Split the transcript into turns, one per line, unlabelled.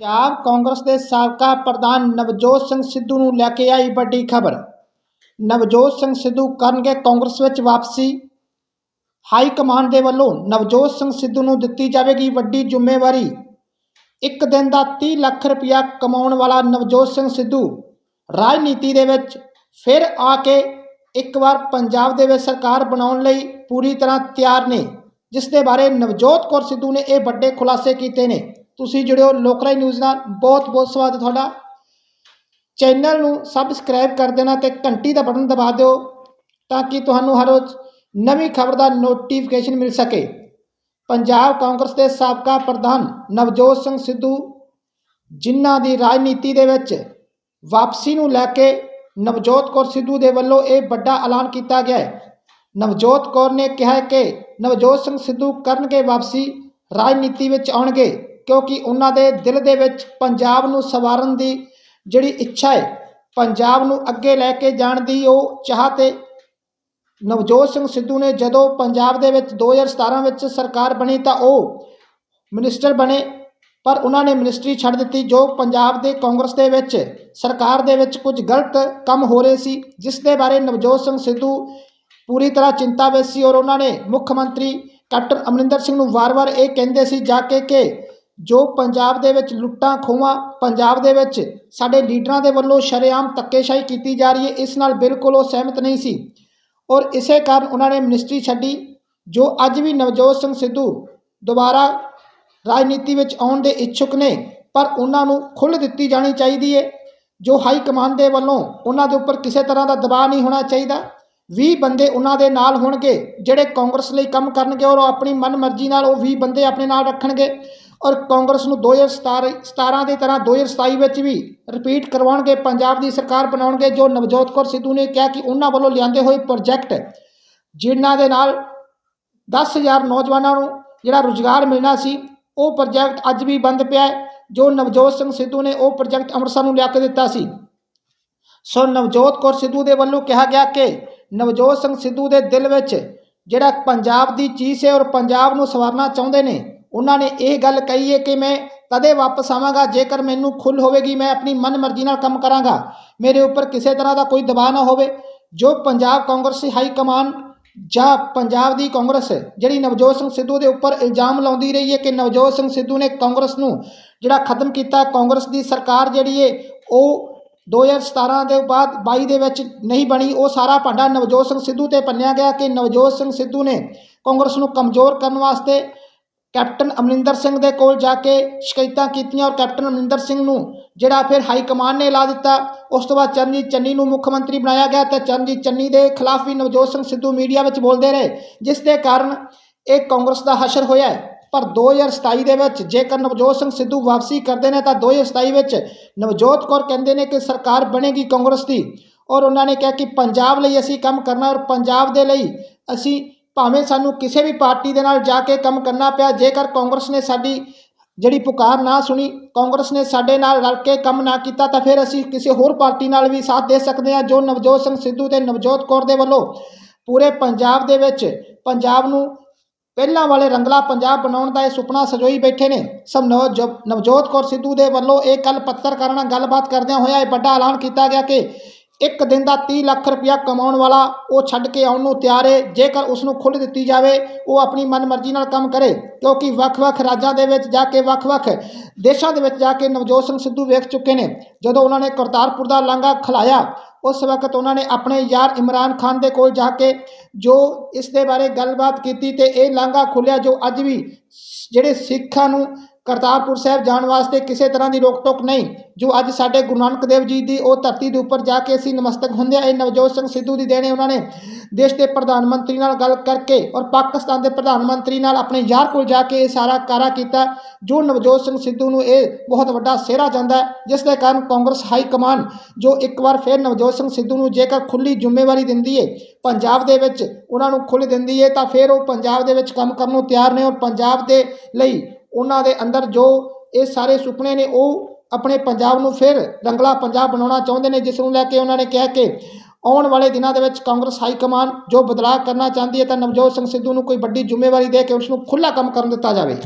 ਪੰਜਾਬ ਕਾਂਗਰਸ ਦੇ ਸਾਬਕਾ ਪ੍ਰਧਾਨ ਨਵਜੋਤ ਸਿੰਘ ਸਿੱਧੂ ਨੂੰ ਲੈ ਕੇ ਆਈ ਵੱਡੀ ਖਬਰ। ਨਵਜੋਤ ਸਿੰਘ ਸਿੱਧੂ ਕਰਨਗੇ ਕਾਂਗਰਸ ਵਿੱਚ ਵਾਪਸੀ। ਹਾਈ ਕਮਾਂਡ ਦੇ ਵੱਲੋਂ ਨਵਜੋਤ ਸਿੰਘ ਸਿੱਧੂ ਨੂੰ ਦਿੱਤੀ ਜਾਵੇਗੀ ਵੱਡੀ ਜ਼ਿੰਮੇਵਾਰੀ। ਇੱਕ ਦਿਨ ਦਾ 30 ਲੱਖ ਰੁਪਇਆ ਕਮਾਉਣ ਵਾਲਾ ਨਵਜੋਤ ਸਿੰਘ ਸਿੱਧੂ ਰਾਜਨੀਤੀ ਦੇ ਵਿੱਚ ਫਿਰ ਆ ਕੇ ਇੱਕ ਵਾਰ ਪੰਜਾਬ ਦੇ ਵਿੱਚ ਸਰਕਾਰ ਬਣਾਉਣ ਲਈ ਪੂਰੀ ਤਰ੍ਹਾਂ ਤਿਆਰ ਨੇ, ਜਿਸ ਦੇ ਬਾਰੇ ਨਵਜੋਤ ਕੌਰ ਸਿੱਧੂ ਨੇ ਇਹ ਵੱਡੇ ਖੁਲਾਸੇ ਕੀਤੇ ਨੇ। ਤੁਸੀਂ ਜੁੜਿਓ ਲੋਕਲਾਈ ਨਿਊਜ਼ ਨਾਲ। ਬਹੁਤ ਬਹੁਤ ਸਵਾਗਤ ਤੁਹਾਡਾ। ਚੈਨਲ ਨੂੰ ਸਬਸਕ੍ਰਾਈਬ ਕਰ ਦੇਣਾ ਤੇ ਘੰਟੀ ਦਾ ਬਟਨ ਦਬਾ ਦਿਓ ਤਾਂ ਕਿ ਤੁਹਾਨੂੰ ਹਰ ਰੋਜ਼ ਨਵੀਂ ਖਬਰ ਦਾ ਨੋਟੀਫਿਕੇਸ਼ਨ ਮਿਲ ਸਕੇ। ਪੰਜਾਬ ਕਾਂਗਰਸ ਦੇ ਸਾਬਕਾ ਪ੍ਰਧਾਨ ਨਵਜੋਤ ਸਿੰਘ ਸਿੱਧੂ ਜਿਨ੍ਹਾਂ ਦੀ ਰਾਜਨੀਤੀ ਦੇ ਵਿੱਚ ਵਾਪਸੀ ਨੂੰ ਲੈ ਕੇ ਨਵਜੋਤ ਕੌਰ ਸਿੱਧੂ ਦੇ ਵੱਲੋਂ ਇਹ ਵੱਡਾ ਐਲਾਨ ਕੀਤਾ ਗਿਆ ਹੈ। ਨਵਜੋਤ ਕੌਰ ਨੇ ਕਿਹਾ ਕਿ ਨਵਜੋਤ ਸਿੰਘ ਸਿੱਧੂ ਕਰਨਗੇ ਵਾਪਸੀ, ਰਾਜਨੀਤੀ ਵਿੱਚ ਆਉਣਗੇ। ਕਿਉਂਕਿ ਉਹਨਾਂ ਦੇ ਦਿਲ ਦੇ ਵਿੱਚ ਪੰਜਾਬ ਨੂੰ ਸਵਾਰਨ ਦੀ ਜਿਹੜੀ ਇੱਛਾ ਹੈ ਪੰਜਾਬ ਨੂੰ ਅੱਗੇ ਲੈ ਕੇ ਜਾਣ ਦੀ ਉਹ ਚਾਹ ਤੇ ਨਵਜੋਤ ਸਿੰਘ ਸਿੱਧੂ ਨੇ ਜਦੋਂ ਪੰਜਾਬ ਦੇ ਵਿੱਚ 2017 ਵਿੱਚ ਸਰਕਾਰ ਬਣੀ ਤਾਂ ਉਹ ਮਿਨਿਸਟਰ ਬਣੇ, ਪਰ ਉਹਨਾਂ ਨੇ ਮਿਨਿਸਟਰੀ ਛੱਡ ਦਿੱਤੀ ਜੋ ਪੰਜਾਬ ਦੇ ਕਾਂਗਰਸ ਦੇ ਵਿੱਚ, ਸਰਕਾਰ ਦੇ ਵਿੱਚ ਕੁਝ ਗਲਤ ਕੰਮ ਹੋ ਰਹੇ ਸੀ, ਜਿਸ ਦੇ ਬਾਰੇ ਨਵਜੋਤ ਸਿੰਘ ਸਿੱਧੂ ਪੂਰੀ ਤਰ੍ਹਾਂ ਚਿੰਤਾ ਵਿੱਚ ਸੀ ਔਰ ਉਹਨਾਂ ਨੇ ਮੁੱਖ ਮੰਤਰੀ ਕੈਪਟਨ ਅਮਰਿੰਦਰ ਸਿੰਘ ਨੂੰ ਵਾਰ-ਵਾਰ ਇਹ ਕਹਿੰਦੇ ਸੀ ਜਾ ਕੇ ਕਿ ਜੋ ਪੰਜਾਬ ਦੇ ਵਿੱਚ ਲੁੱਟਾਂ ਖੋਹਾਂ ਪੰਜਾਬ ਦੇ ਵਿੱਚ ਸਾਡੇ ਲੀਡਰਾਂ ਦੇ ਵੱਲੋਂ ਸ਼ਰੇਆਮ ਧੱਕੇਸ਼ਾਹੀ ਕੀਤੀ ਜਾ ਰਹੀ ਹੈ, ਇਸ ਨਾਲ ਬਿਲਕੁਲ ਉਹ ਸਹਿਮਤ ਨਹੀਂ ਸੀ। ਔਰ ਇਸੇ ਕਾਰਨ ਉਹਨਾਂ ਨੇ ਮਿਨਿਸਟਰੀ ਛੱਡੀ, ਜੋ ਅੱਜ ਵੀ ਨਵਜੋਤ ਸਿੰਘ ਸਿੱਧੂ ਦੁਬਾਰਾ ਰਾਜਨੀਤੀ ਵਿੱਚ ਆਉਣ ਦੇ ਇੱਛੁਕ ਨੇ, ਪਰ ਉਹਨਾਂ ਨੂੰ ਖੁੱਲ੍ਹ ਦਿੱਤੀ ਜਾਣੀ ਚਾਹੀਦੀ ਹੈ, ਜੋ ਹਾਈ ਕਮਾਂਡ ਦੇ ਵੱਲੋਂ ਉਹਨਾਂ ਦੇ ਉੱਪਰ ਕਿਸੇ ਤਰ੍ਹਾਂ ਦਾ ਦਬਾਅ ਨਹੀਂ ਹੋਣਾ ਚਾਹੀਦਾ। 20 ਬੰਦੇ ਉਹਨਾਂ ਦੇ ਨਾਲ ਹੋਣਗੇ, ਜਿਹੜੇ ਕਾਂਗਰਸ ਲਈ ਕੰਮ ਕਰਨਗੇ ਔਰ ਉਹ ਆਪਣੀ ਮਨਮਰਜ਼ੀ ਨਾਲ ਉਹ 20 ਬੰਦੇ ਆਪਣੇ ਨਾਲ ਰੱਖਣਗੇ। ਔਰ ਕਾਂਗਰਸ ਨੂੰ 2017 17 ਦੀ ਤਰ੍ਹਾਂ 2027 ਵਿੱਚ ਵੀ ਰਿਪੀਟ ਕਰਵਾਉਣਗੇ, ਪੰਜਾਬ ਦੀ ਸਰਕਾਰ ਬਣਾਉਣਗੇ, ਜੋ ਨਵਜੋਤ ਕੌਰ ਸਿੱਧੂ ਨੇ ਕਿਹਾ ਕਿ ਉਹਨਾਂ ਵੱਲੋਂ ਲਿਆਂਦੇ ਹੋਏ ਪ੍ਰੋਜੈਕਟ ਜਿਨ੍ਹਾਂ ਦੇ ਨਾਲ 10000 ਨੌਜਵਾਨਾਂ ਨੂੰ ਜਿਹੜਾ ਰੁਜ਼ਗਾਰ ਮਿਲਣਾ ਸੀ, ਉਹ ਪ੍ਰੋਜੈਕਟ ਅੱਜ ਵੀ ਬੰਦ ਪਿਆ ਹੈ, ਜੋ ਨਵਜੋਤ ਸਿੰਘ ਸਿੱਧੂ ਨੇ ਉਹ ਪ੍ਰੋਜੈਕਟ ਅੰਮ੍ਰਿਤਸਰ ਨੂੰ ਲਿਆ ਕੇ ਦਿੱਤਾ ਸੀ। ਸੋ ਨਵਜੋਤ ਕੌਰ ਸਿੱਧੂ ਦੇ ਵੱਲੋਂ ਕਿਹਾ ਗਿਆ ਕਿ ਨਵਜੋਤ ਸਿੰਘ ਸਿੱਧੂ ਦੇ ਦਿਲ ਵਿੱਚ ਜਿਹੜਾ ਪੰਜਾਬ ਦੀ ਚੀਜ਼ ਹੈ ਔਰ ਪੰਜਾਬ ਨੂੰ ਸਵਾਰਨਾ ਚਾਹੁੰਦੇ ਨੇ, ਉਹਨਾਂ ਨੇ ਇਹ ਗੱਲ ਕਹੀ ਹੈ ਕਿ ਮੈਂ ਤਦੇ ਵਾਪਸ ਆਵਾਂਗਾ, ਜੇਕਰ ਮੈਨੂੰ ਖੁੱਲ ਹੋਵੇਗੀ, ਮੈਂ ਆਪਣੀ ਮਨਮਰਜ਼ੀ ਨਾਲ ਕੰਮ ਕਰਾਂਗਾ। ਮੇਰੇ ਉੱਪਰ ਕਿਸੇ ਤਰ੍ਹਾਂ ਦਾ ਕੋਈ ਦਬਾਅ ਨਾ ਹੋਵੇ। ਜੋ ਪੰਜਾਬ ਕਾਂਗਰਸੀ ਹਾਈ ਕਮਾਨ ਜਾਂ ਪੰਜਾਬ ਦੀ ਕਾਂਗਰਸ, ਜਿਹੜੀ ਨਵਜੋਤ ਸਿੰਘ ਸਿੱਧੂ ਦੇ ਉੱਪਰ ਇਲਜ਼ਾਮ ਲਾਉਂਦੀ ਰਹੀ ਹੈ ਕਿ ਨਵਜੋਤ ਸਿੰਘ ਸਿੱਧੂ ਨੇ ਕਾਂਗਰਸ ਨੂੰ ਜਿਹੜਾ ਖਤਮ ਕੀਤਾ, ਕਾਂਗਰਸ ਦੀ ਸਰਕਾਰ ਜਿਹੜੀ ਹੈ, ਉਹ 2017 ਦੇ ਬਾਅਦ 22 ਦੇ ਵਿੱਚ ਨਹੀਂ ਬਣੀ, ਉਹ ਸਾਰਾ ਭਾਂਡਾ ਨਵਜੋਤ ਸਿੰਘ ਸਿੱਧੂ ਤੇ ਪੰਨਿਆ ਗਿਆ ਕਿ ਨਵਜੋਤ ਸਿੰਘ ਸਿੱਧੂ ਨੇ ਕਾਂਗਰਸ ਨੂੰ ਕਮਜ਼ੋਰ ਕਰਨ ਵਾਸਤੇ ਕੈਪਟਨ ਅਮਰਿੰਦਰ ਸਿੰਘ ਦੇ ਕੋਲ ਜਾ ਕੇ ਸ਼ਿਕਾਇਤਾਂ ਕੀਤੀਆਂ ਔਰ ਕੈਪਟਨ ਅਮਰਿੰਦਰ ਸਿੰਘ ਨੂੰ ਜਿਹੜਾ ਫਿਰ ਹਾਈ ਕਮਾਂਡ ਨੇ ਲਾ ਦਿੱਤਾ, ਉਸ ਤੋਂ ਬਾਅਦ ਚਰਨਜੀਤ ਚੰਨੀ ਨੂੰ ਮੁੱਖ ਮੰਤਰੀ ਬਣਾਇਆ ਗਿਆ ਤੇ ਚਰਨਜੀਤ ਚੰਨੀ ਦੇ ਖਿਲਾਫ ਵੀ ਨਵਜੋਤ ਸਿੰਘ ਸਿੱਧੂ ਮੀਡੀਆ ਵਿੱਚ ਬੋਲਦੇ ਰਹੇ, ਜਿਸ ਦੇ ਕਾਰਨ ਇਹ ਕਾਂਗਰਸ ਦਾ ਹਸ਼ਰ ਹੋਇਆ ਹੈ। ਪਰ 2027 ਦੇ ਵਿੱਚ ਜੇਕਰ ਨਵਜੋਤ ਸਿੰਘ ਸਿੱਧੂ ਵਾਪਸੀ ਕਰਦੇ ਨੇ ਤਾਂ 2027 ਵਿੱਚ ਨਵਜੋਤ ਕੌਰ ਕਹਿੰਦੇ ਨੇ ਕਿ ਸਰਕਾਰ ਬਣੇਗੀ ਕਾਂਗਰਸ ਦੀ ਔਰ ਉਹਨਾਂ ਨੇ ਕਿਹਾ ਕਿ ਪੰਜਾਬ ਲਈ ਅਸੀਂ ਕੰਮ ਕਰਨਾ ਔਰ ਪੰਜਾਬ ਦੇ ਲਈ ਅਸੀਂ ਭਾਵੇਂ ਸਾਨੂੰ ਕਿਸੇ ਵੀ ਪਾਰਟੀ ਦੇ ਨਾਲ ਜਾ ਕੇ ਕੰਮ ਕਰਨਾ ਪਿਆ, ਜੇਕਰ ਕਾਂਗਰਸ ਨੇ ਸਾਡੀ ਜਿਹੜੀ ਪੁਕਾਰ ਨਾ ਸੁਣੀ, ਕਾਂਗਰਸ ਨੇ ਸਾਡੇ ਨਾਲ ਰਲ ਕੇ ਕੰਮ ਨਾ ਕੀਤਾ ਤਾਂ ਫਿਰ ਅਸੀਂ ਕਿਸੇ ਹੋਰ ਪਾਰਟੀ ਨਾਲ ਵੀ ਸਾਥ ਦੇ ਸਕਦੇ ਹਾਂ ਜੋ ਨਵਜੋਤ ਸਿੰਘ ਸਿੱਧੂ ਤੇ ਨਵਜੋਤ ਕੌਰ ਦੇ ਵੱਲੋਂ ਪੂਰੇ ਪੰਜਾਬ ਦੇ ਵਿੱਚ ਪੰਜਾਬ ਨੂੰ ਪਹਿਲਾਂ ਵਾਲੇ ਰੰਗਲਾ ਪੰਜਾਬ ਬਣਾਉਣ ਦਾ ਇਹ ਸੁਪਨਾ ਸਜੋਈ ਬੈਠੇ ਨੇ। ਸਭ ਨਵ- ਨਵਜੋਤ ਕੌਰ ਸਿੱਧੂ ਦੇ ਵੱਲੋਂ ਇਹ ਕੱਲ ਪੱਤਰਕਾਰਾਂ ਨਾਲ ਗੱਲਬਾਤ ਕਰਦਿਆਂ ਹੋਇਆ ਇਹ ਵੱਡਾ ਐਲਾਨ ਕੀਤਾ ਗਿਆ ਕਿ ਇੱਕ ਦਿਨ ਦਾ 30 ਲੱਖ ਰੁਪਇਆ ਕਮਾਉਣ ਵਾਲਾ ਉਹ ਛੱਡ ਕੇ ਆਉਣ ਨੂੰ ਤਿਆਰ ਹੈ ਜੇਕਰ ਉਸ ਨੂੰ ਖੁੱਲ੍ਹ ਦਿੱਤੀ ਜਾਵੇ, ਉਹ ਆਪਣੀ ਮਨਮਰਜ਼ੀ ਨਾਲ ਕੰਮ ਕਰੇ, ਕਿਉਂਕਿ ਵੱਖ-ਵੱਖ ਰਾਜਾਂ ਦੇ ਵਿੱਚ ਜਾ ਕੇ ਵੱਖ-ਵੱਖ ਦੇਸ਼ਾਂ ਦੇ ਵਿੱਚ ਜਾ ਕੇ ਨਵਜੋਤ ਸਿੰਘ ਸਿੱਧੂ ਵੇਖ ਚੁੱਕੇ ਨੇ। ਜਦੋਂ ਉਹਨਾਂ ਨੇ ਕਰਤਾਰਪੁਰ ਦਾ ਲਾਂਘਾ ਖਲਾਇਆ ਉਸ ਵਕਤ ਉਹਨਾਂ ਨੇ ਆਪਣੇ ਯਾਰ ਇਮਰਾਨ ਖਾਨ ਦੇ ਕੋਲ ਜਾ ਕੇ ਜੋ ਇਸ ਦੇ ਬਾਰੇ ਗੱਲਬਾਤ ਕੀਤੀ ਤੇ ਇਹ ਲਾਂਘਾ ਖੁੱਲਿਆ ਜੋ ਅੱਜ ਵੀ ਜਿਹੜੇ ਸਿੱਖਾਂ ਨੂੰ ਕਰਤਾਰਪੁਰ ਸਾਹਿਬ ਜਾਣ ਵਾਸਤੇ ਕਿਸੇ ਤਰ੍ਹਾਂ ਦੀ ਰੋਕ ਟੋਕ ਨਹੀਂ, ਜੋ ਅੱਜ ਸਾਡੇ ਗੁਰੂ ਨਾਨਕ ਦੇਵ ਜੀ ਦੀ ਉਹ ਧਰਤੀ ਦੇ ਉੱਪਰ ਜਾ ਕੇ ਅਸੀਂ ਨਮਸਤਕ ਹੁੰਦੇ ਆ, ਇਹ ਨਵਜੋਤ ਸਿੰਘ ਸਿੱਧੂ ਦੀ ਦੇਣੇ ਉਹਨਾਂ ਨੇ ਦੇਸ਼ ਦੇ ਪ੍ਰਧਾਨ ਮੰਤਰੀ ਨਾਲ ਗੱਲ ਕਰਕੇ ਔਰ ਪਾਕਿਸਤਾਨ ਦੇ ਪ੍ਰਧਾਨ ਮੰਤਰੀ ਨਾਲ ਆਪਣੇ ਯਾਰ ਕੋਲ ਜਾ ਕੇ ਇਹ ਸਾਰਾ ਕਾਰਾ ਕੀਤਾ, ਜੋ ਨਵਜੋਤ ਸਿੰਘ ਸਿੱਧੂ ਨੂੰ ਇਹ ਬਹੁਤ ਵੱਡਾ ਸਿਹਰਾ ਜਾਂਦਾ ਜਿਸ ਦੇ ਕਾਰਨ ਕਾਂਗਰਸ ਹਾਈ ਕਮਾਨ ਜੋ ਇੱਕ ਵਾਰ ਫਿਰ ਨਵਜੋਤ ਸਿੰਘ ਸਿੱਧੂ ਨੂੰ ਜੇਕਰ ਖੁੱਲੀ ਜ਼ਿੰਮੇਵਾਰੀ ਦਿੰਦੀ ਹੈ ਪੰਜਾਬ ਦੇ ਵਿੱਚ ਉਹਨਾਂ ਨੂੰ ਖੁੱਲ੍ਹ ਦਿੰਦੀ ਹੈ ਤਾਂ ਫਿਰ ਉਹ ਪੰਜਾਬ ਦੇ ਵਿੱਚ ਕੰਮ ਕਰਨ ਨੂੰ ਤਿਆਰ ਨੇ ਔਰ ਪੰਜਾਬ ਦੇ ਲਈ ਉਹਨਾਂ ਦੇ ਅੰਦਰ ਜੋ ਇਹ ਸਾਰੇ ਸੁਪਨੇ ਨੇ, ਉਹ ਆਪਣੇ ਪੰਜਾਬ ਨੂੰ ਫਿਰ ਰੰਗਲਾ ਪੰਜਾਬ ਬਣਾਉਣਾ ਚਾਹੁੰਦੇ ਨੇ, ਜਿਸ ਨੂੰ ਲੈ ਕੇ ਉਹਨਾਂ ਨੇ ਕਿਹਾ ਕਿ ਆਉਣ ਵਾਲੇ ਦਿਨਾਂ ਦੇ ਵਿੱਚ ਕਾਂਗਰਸ ਹਾਈ ਕਮਾਨ ਜੋ ਬਦਲਾਅ ਕਰਨਾ ਚਾਹੁੰਦੀ ਹੈ, ਤਾਂ ਨਵਜੋਤ ਸਿੰਘ ਸਿੱਧੂ ਨੂੰ ਕੋਈ ਵੱਡੀ ਜ਼ਿੰਮੇਵਾਰੀ ਦੇ ਕੇ ਉਸ ਨੂੰ ਖੁੱਲ੍ਹਾ ਕੰਮ ਕਰਨ ਦਿੱਤਾ ਜਾਵੇ।